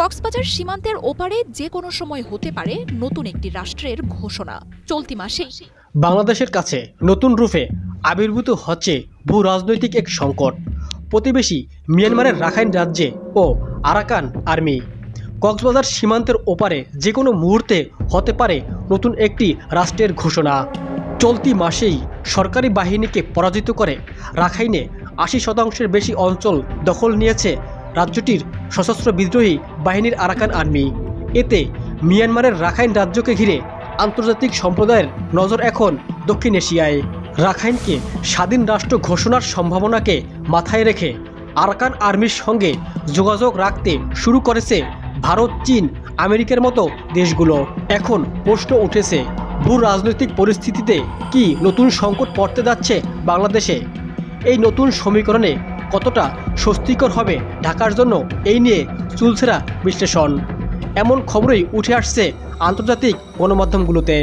কক্সবাজার সীমান্তের ওপারে যে কোনো সময় হতে পারে নতুন একটি রাষ্ট্রের ঘোষণা। চলতি মাসেই বাংলাদেশের কাছে নতুন রূপে আবির্ভূত হচ্ছে ভূ রাজনৈতিক এক সংকট। প্রতিবেশী মিয়ানমারের রাখাইন রাজ্যে ও আরাকান আর্মি। কক্সবাজার সীমান্তের ওপারে যে কোনো মুহূর্তে হতে পারে নতুন একটি রাষ্ট্রের ঘোষণা। চলতি মাসেই সরকারি বাহিনীকে পরাজিত করে রাখাইনে আশি শতাংশের বেশি অঞ্চল দখল নিয়েছে রাজ্যটির সশস্ত্র বিদ্রোহী বাহিনীর আরাকান আর্মি। এতে মিয়ানমারের রাখাইন রাজ্যকে ঘিরে আন্তর্জাতিক সম্প্রদায়ের নজর এখন দক্ষিণ এশিয়ায়। রাখাইনকে স্বাধীন রাষ্ট্র ঘোষণার সম্ভাবনাকে মাথায় রেখে আরাকান আর্মির সঙ্গে যোগাযোগ রাখতে শুরু করেছে ভারত, চীন, আমেরিকার মতো দেশগুলো। এখন প্রশ্ন উঠেছে, ভূ রাজনৈতিক পরিস্থিতিতে কি নতুন সংকট পড়তে যাচ্ছে বাংলাদেশে? এই নতুন সমীকরণে কতটা স্বস্তিকর হবে ঢাকার জন্য এই নিয়ে চুলছেরা বিশ্লেষণ। এমন খবরই উঠে আসছে আন্তর্জাতিক গণমাধ্যমগুলোতে।